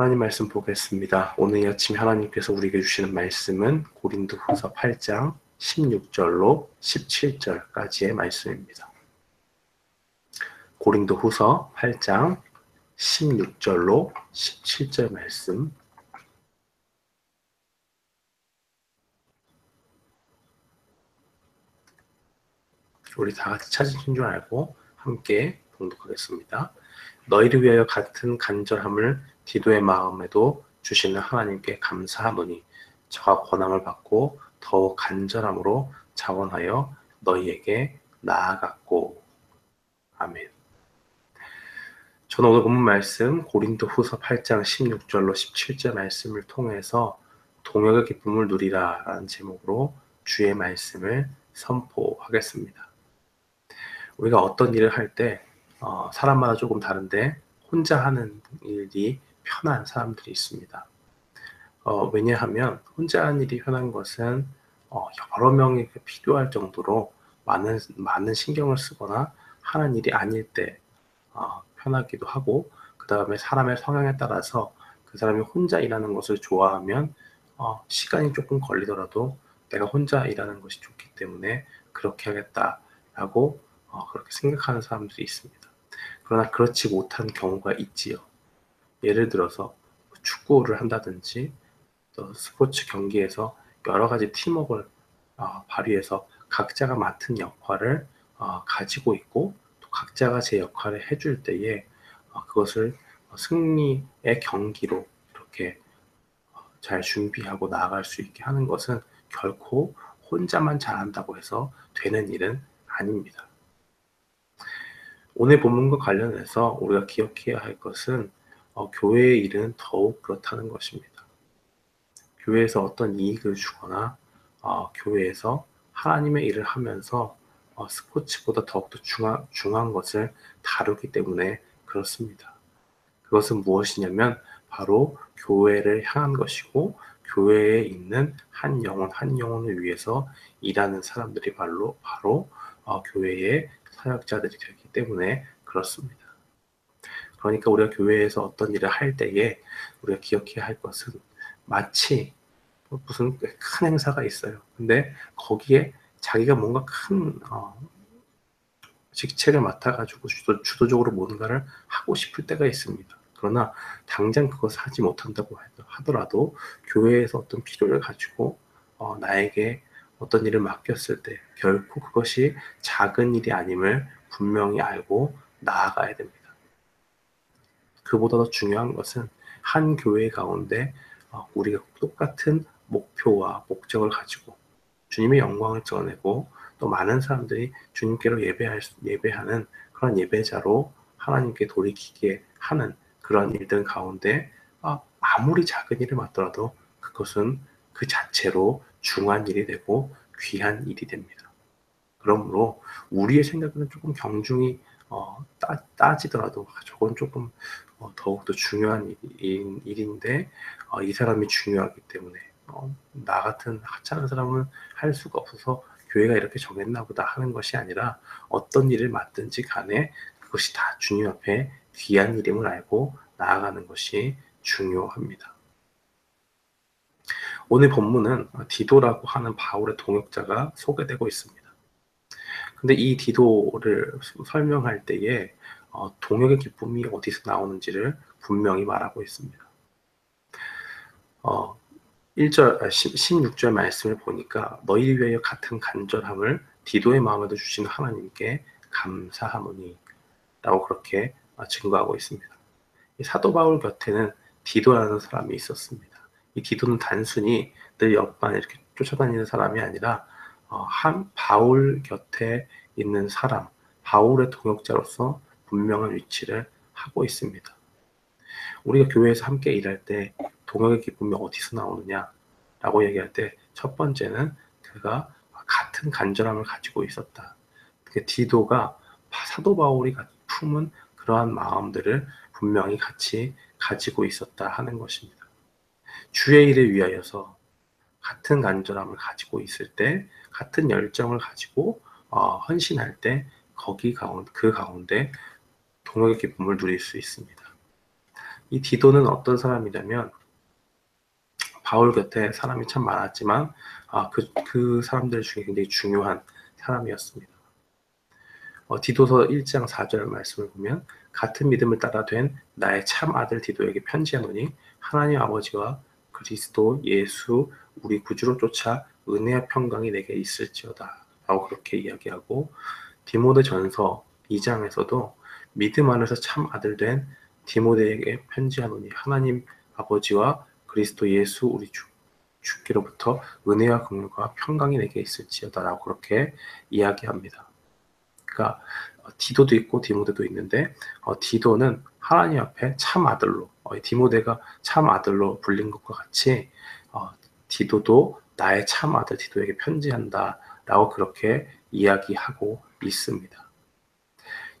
하나님 말씀 보겠습니다. 오늘 아침 하나님께서 우리에게 주시는 말씀은 고린도 후서 8장 16절로 17절까지의 말씀입니다. 고린도 후서 8장 16절로 17절 말씀 우리 다 같이 찾으신 줄 알고 함께 봉독하겠습니다. 너희를 위하여 같은 간절함을 디도의 마음에도 주시는 하나님께 감사하노니 저가 권함을 받고 더욱 간절함으로 자원하여 너희에게 나아갔고 아멘. 저는 오늘 본문 말씀 고린도 후서 8장 16절로 17절 말씀을 통해서 동역의 기쁨을 누리라 라는 제목으로 주의 말씀을 선포하겠습니다. 우리가 어떤 일을 할때 어, 사람마다 조금 다른데 혼자 하는 일이 편한 사람들이 있습니다. 어, 왜냐하면 혼자 하는 일이 편한 것은 어, 여러 명이 필요할 정도로 많은 많은 신경을 쓰거나 하는 일이 아닐 때 어, 편하기도 하고 그 다음에 사람의 성향에 따라서 그 사람이 혼자 일하는 것을 좋아하면 어, 시간이 조금 걸리더라도 내가 혼자 일하는 것이 좋기 때문에 그렇게 하겠다라고 어, 그렇게 생각하는 사람들이 있습니다. 그러나 그렇지 못한 경우가 있지요. 예를 들어서 축구를 한다든지 또 스포츠 경기에서 여러 가지 팀워크를 어, 발휘해서 각자가 맡은 역할을 어, 가지고 있고 또 각자가 제 역할을 해줄 때에 어, 그것을 승리의 경기로 이렇게 어, 잘 준비하고 나아갈 수 있게 하는 것은 결코 혼자만 잘한다고 해서 되는 일은 아닙니다. 오늘 본문과 관련해서 우리가 기억해야 할 것은 어, 교회의 일은 더욱 그렇다는 것입니다. 교회에서 어떤 이익을 주거나 어, 교회에서 하나님의 일을 하면서 어, 스포츠보다 더욱더 중요한, 중요한 것을 다루기 때문에 그렇습니다. 그것은 무엇이냐면 바로 교회를 향한 것이고 교회에 있는 한 영혼 한 영혼을 위해서 일하는 사람들이 바로 바로 어, 교회의 사역자들이 되기 때문에 그렇습니다. 그러니까 우리가 교회에서 어떤 일을 할 때에 우리가 기억해야 할 것은 마치 무슨 큰 행사가 있어요. 근데 거기에 자기가 뭔가 큰 어, 직책을 맡아가지고 주도, 주도적으로 뭔가를 하고 싶을 때가 있습니다. 그러나 당장 그것을 하지 못한다고 하더라도 교회에서 어떤 필요를 가지고 어, 나에게 어떤 일을 맡겼을 때 결코 그것이 작은 일이 아님을 분명히 알고 나아가야 됩니다. 그보다 더 중요한 것은 한 교회 가운데 어, 우리가 똑같은 목표와 목적을 가지고 주님의 영광을 전하고 또 많은 사람들이 주님께로 예배할, 예배하는 그런 예배자로 하나님께 돌이키게 하는 그런 일들 가운데 어, 아무리 작은 일을 맡더라도 그것은 그 자체로 중한 일이 되고 귀한 일이 됩니다. 그러므로 우리의 생각에는 조금 경중이 어, 따, 따지더라도 저건 조금 어, 더욱더 중요한 일, 일인데 어, 이 사람이 중요하기 때문에 어, 나 같은 하찮은 사람은 할 수가 없어서 교회가 이렇게 정했나 보다 하는 것이 아니라 어떤 일을 맡든지 간에 그것이 다 주님 앞에 귀한 일임을 알고 나아가는 것이 중요합니다. 오늘 본문은 디도라고 하는 바울의 동역자가 소개되고 있습니다. 근데 이 디도를 설명할 때에 어, 동역의 기쁨이 어디서 나오는지를 분명히 말하고 있습니다. 어, 1절, 16절 아, 말씀을 보니까 너희 위하여 같은 간절함을 디도의 마음에도 주시는 하나님께 감사하노니 라고 그렇게 증거하고 있습니다. 사도 바울 곁에는 디도라는 사람이 있었습니다. 이 디도는 단순히 늘 옆만 이렇게 쫓아다니는 사람이 아니라 어, 한 바울 곁에 있는 사람, 바울의 동역자로서 분명한 위치를 하고 있습니다. 우리가 교회에서 함께 일할 때 동역의 기쁨이 어디서 나오느냐 라고 얘기할 때 첫 번째는 그가 같은 간절함을 가지고 있었다. 그 디도가 사도 바울이 품은 그러한 마음들을 분명히 같이 가지고 있었다 하는 것입니다. 주의 일을 위하여서 같은 간절함을 가지고 있을 때, 같은 열정을 가지고 어, 헌신할 때 거기 가운데 그 가운데 동역의 기쁨을 누릴 수 있습니다. 이 디도는 어떤 사람이냐면 바울 곁에 사람이 참 많았지만 아, 그, 그 사람들 중에 굉장히 중요한 사람이었습니다. 어, 디도서 1장 4절 말씀을 보면 같은 믿음을 따라 된 나의 참 아들 디도에게 편지하노니 하나님 아버지와 그리스도 예수 우리 구주로 쫓아 은혜와 평강이 내게 있을지어다 라고 그렇게 이야기하고 디모데 전서 2장에서도 믿음 안에서 참 아들 된 디모데에게 편지하노니 하나님 아버지와 그리스도 예수 우리 주, 주께로부터 은혜와 긍휼과 평강이 내게 있을지어다라고 그렇게 이야기합니다. 그러니까 어, 디도도 있고 디모데도 있는데 어, 디도는 하나님 앞에 참 아들로 어, 디모데가 참 아들로 불린 것과 같이 어, 디도도 나의 참 아들 디도에게 편지한다라고 그렇게 이야기하고 있습니다.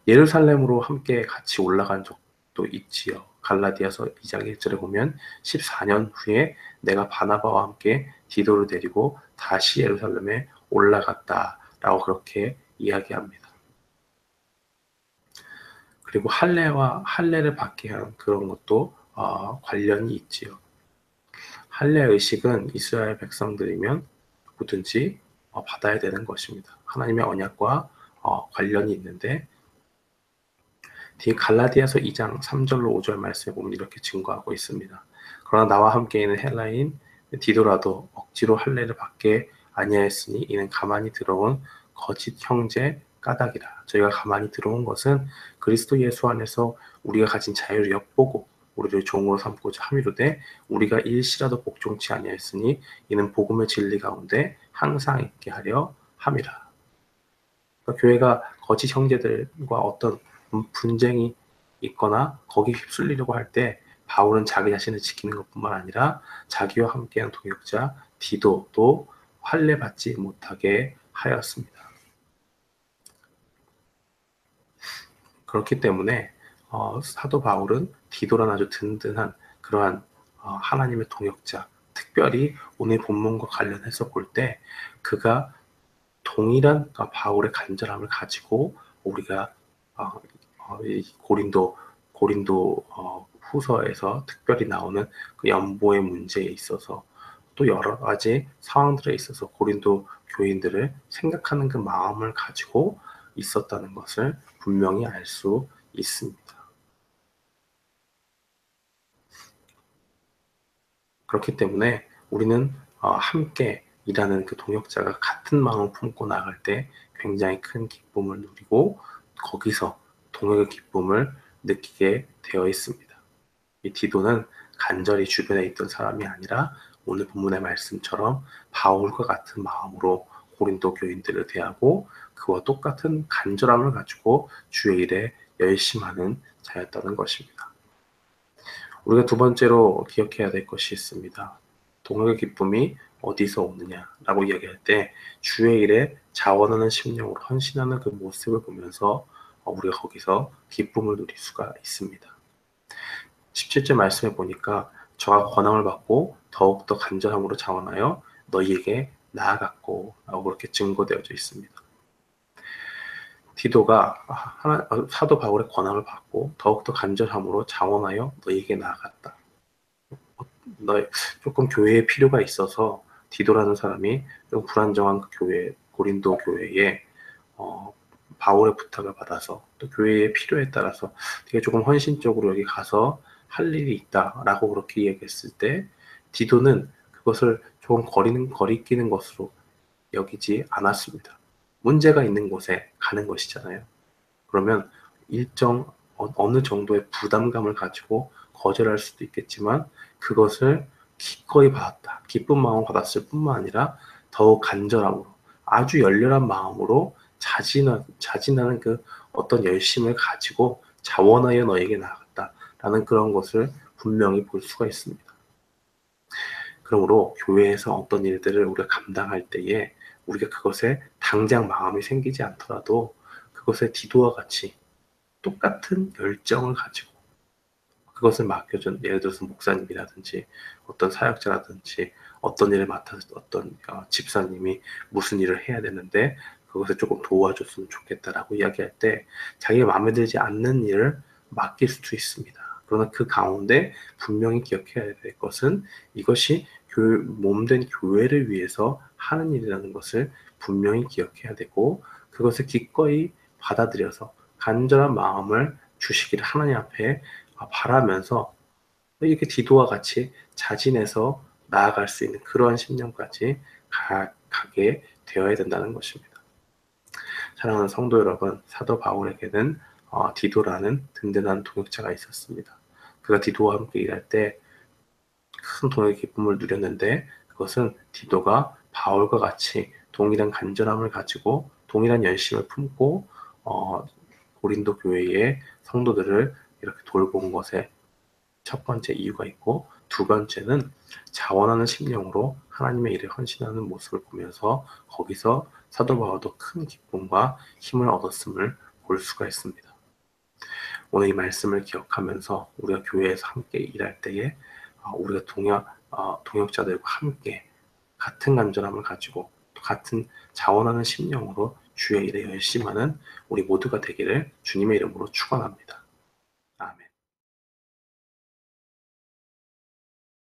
예루살렘으로 함께 같이 올라간 적도 있지요. 갈라디아서 2장 1절에 보면 14년 후에 내가 바나바와 함께 디도를 데리고 다시 예루살렘에 올라갔다라고 그렇게 이야기합니다. 그리고 할례와 할례를 받게 한 그런 것도 어, 관련이 있지요. 할례 의식은 이스라엘 백성들이면 누구든지 어, 받아야 되는 것입니다. 하나님의 언약과 어, 관련이 있는데 뒤 갈라디아서 2장 3절로 5절 말씀에 보면 이렇게 증거하고 있습니다. 그러나 나와 함께 있는 헬라인 디도라도 억지로 할례를 받게 아니하였으니 이는 가만히 들어온 거짓 형제 까닭이라. 저희가 가만히 들어온 것은 그리스도 예수 안에서 우리가 가진 자유를 엿보고 우리를 종으로 삼고자 함이로되 우리가 일시라도 복종치 아니하였으니 이는 복음의 진리 가운데 항상 있게 하려 함이라. 그러니까 교회가 거짓 형제들과 어떤 분쟁이 있거나 거기 휩쓸리려고 할 때 바울은 자기 자신을 지키는 것뿐만 아니라 자기와 함께한 동역자 디도도 할례 받지 못하게 하였습니다. 그렇기 때문에 어, 사도 바울은 디도란 아주 든든한 그러한 어, 하나님의 동역자, 특별히 오늘 본문과 관련해서 볼 때 그가 동일한 그러니까 바울의 간절함을 가지고 우리가 어, 어, 고린도 고린도 어, 후서에서 특별히 나오는 그 연보의 문제에 있어서 또 여러 가지 상황들에 있어서 고린도 교인들을 생각하는 그 마음을 가지고 있었다는 것을 분명히 알 수 있습니다. 그렇기 때문에 우리는 어, 함께 일하는 그 동역자가 같은 마음을 품고 나갈 때 굉장히 큰 기쁨을 누리고 거기서 동역의 기쁨을 느끼게 되어 있습니다. 이 디도는 간절히 주변에 있던 사람이 아니라 오늘 본문의 말씀처럼 바울과 같은 마음으로 고린도 교인들을 대하고 그와 똑같은 간절함을 가지고 주의 일에 열심하는 자였다는 것입니다. 우리가 두 번째로 기억해야 될 것이 있습니다. 동역의 기쁨이 어디서 오느냐라고 이야기할 때 주의 일에 자원하는 심령으로 헌신하는 그 모습을 보면서 어, 우리가 거기서 기쁨을 누릴 수가 있습니다. 17절 말씀에 보니까 저가 권함을 받고 더욱더 간절함으로 자원하여 너희에게 나아갔고 라고 그렇게 증거되어져 있습니다. 디도가 하나, 어, 사도 바울의 권함을 받고 더욱더 간절함으로 자원하여 너희에게 나아갔다. 너 조금 교회에 필요가 있어서 디도라는 사람이 좀 불안정한 그 교회 고린도 교회에 어, 바울의 부탁을 받아서 또 교회의 필요에 따라서 되게 조금 헌신적으로 여기 가서 할 일이 있다라고 그렇게 얘기했을 때 디도는 그것을 조금 거리는 거리끼는 것으로 여기지 않았습니다. 문제가 있는 곳에 가는 것이잖아요. 그러면 일정 어, 어느 정도의 부담감을 가지고 거절할 수도 있겠지만 그것을 기꺼이 받았다. 기쁜 마음을 받았을 뿐만 아니라 더욱 간절함으로 아주 열렬한 마음으로 자진하, 자진하는 그 어떤 열심을 가지고 자원하여 너에게 나아갔다라는 그런 것을 분명히 볼 수가 있습니다. 그러므로 교회에서 어떤 일들을 우리가 감당할 때에 우리가 그것에 당장 마음이 생기지 않더라도 그것에 디도와 같이 똑같은 열정을 가지고 그것을 맡겨준 예를 들어서 목사님이라든지 어떤 사역자라든지 어떤 일을 맡아서 어떤 어, 집사님이 무슨 일을 해야 되는데 그것을 조금 도와줬으면 좋겠다라고 이야기할 때 자기가 마음에 들지 않는 일을 맡길 수도 있습니다. 그러나 그 가운데 분명히 기억해야 될 것은 이것이 교회, 몸된 교회를 위해서 하는 일이라는 것을 분명히 기억해야 되고 그것을 기꺼이 받아들여서 간절한 마음을 주시기를 하나님 앞에 바라면서 이렇게 디도와 같이 자진해서 나아갈 수 있는 그러한 심령까지 가, 가게 되어야 된다는 것입니다. 사랑하는 성도 여러분, 사도 바울에게는 어, 디도라는 든든한 동역자가 있었습니다. 그가 디도와 함께 일할 때 큰 동역의 기쁨을 누렸는데 그것은 디도가 바울과 같이 동일한 간절함을 가지고 동일한 열심을 품고 어, 고린도 교회의 성도들을 이렇게 돌본 것에 첫 번째 이유가 있고 두 번째는 자원하는 심령으로 하나님의 일에 헌신하는 모습을 보면서 거기서 사도 바울도 큰 기쁨과 힘을 얻었음을 볼 수가 있습니다. 오늘 이 말씀을 기억하면서 우리가 교회에서 함께 일할 때에 어, 우리가 동역, 어, 동역자들과 함께 같은 간절함을 가지고 같은 자원하는 심령으로 주의 일에 열심하는 우리 모두가 되기를 주님의 이름으로 축원합니다.